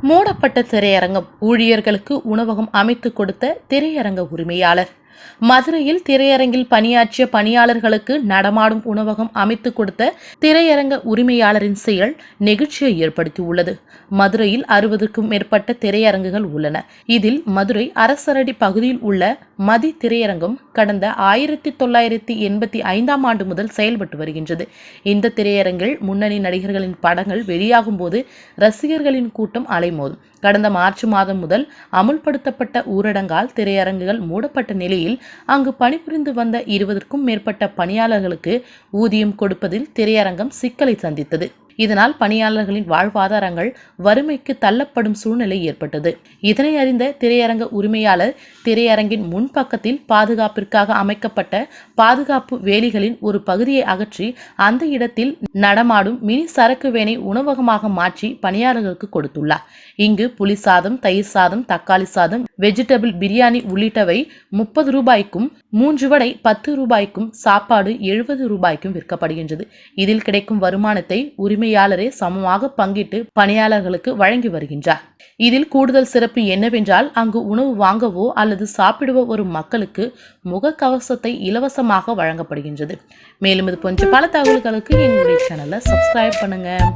மூடப்பட்ட திரையரங்கம் ஊழியர்களுக்கு உணவகம் அமைத்து கொடுத்த திரையரங்க உரிமையாளர். மதுரையில் திரையரங்கில் பணியாற்றிய பணியாளர்களுக்கு நடமாடும் உணவகம் அமைத்து கொடுத்த திரையரங்க உரிமையாளரின் செயல் நெகிழ்ச்சியை ஏற்படுத்தியுள்ளது. மதுரையில் அறுபதுக்கும் மேற்பட்ட திரையரங்குகள் உள்ளன. இதில் மதுரை அரசரடி பகுதியில் உள்ள மதி திரையரங்கம் கடந்த ஆயிரத்தி தொள்ளாயிரத்தி எண்பத்தி ஐந்தாம் ஆண்டு முதல் செயல்பட்டு வருகின்றது. இந்த திரையரங்கில் முன்னணி நடிகர்களின் படங்கள் வெளியாகும் போது ரசிகர்களின் கூட்டம் அலைமோதும். கடந்த மார்ச் மாதம் முதல் அமுல்படுத்தப்பட்ட ஊரடங்கால் திரையரங்குகள் மூடப்பட்ட நிலையில் அங்கு பணிபுரிந்து வந்த இருபதற்கும் மேற்பட்ட பணியாளர்களுக்கு ஊதியம் கொடுப்பதில் திரையரங்கம் சிக்கலை சந்தித்தது. இதனால் பணியாளர்களின் வாழ்வாதாரங்கள் வறுமைக்கு தள்ளப்படும் சூழ்நிலை ஏற்பட்டது. இதனை அறிந்த திரையரங்க உரிமையாளர் திரையரங்கின் முன்பக்கத்தில் பாதுகாப்பிற்காக அமைக்கப்பட்ட பாதுகாப்பு வேலிகளின் ஒரு பகுதியை அகற்றி அந்த இடத்தில் நடமாடும் மினி சரக்கு வேனை உணவகமாக மாற்றி பணியாளர்களுக்கு கொடுத்துள்ளார். இங்கு புளி சாதம் தயிர் சாதம் தக்காளி சாதம் வெஜிடபிள் பிரியாணி உள்ளிட்டவை முப்பது ரூபாய்க்கும் மூன்று வடை பத்து ரூபாய்க்கும் சாப்பாடு எழுபது ரூபாய்க்கும் விற்கப்படுகின்றது. இதில் கிடைக்கும் வருமானத்தை உரிமையாளரே சமமாக பங்கிட்டு பணியாளர்களுக்கு வழங்கி வருகின்றார். இதில் கூடுதல் சிறப்பு என்னவென்றால் அங்கு உணவு வாங்கவோ அல்லது சாப்பிடுவோ வரும் மக்களுக்கு முகக்கவசத்தை இலவசமாக வழங்கப்படுகின்றது. மேலும் இது போன்ற பல தகவல்களுக்கு எங்களுடைய சேனலை சப்ஸ்கிரைப் பண்ணுங்கள்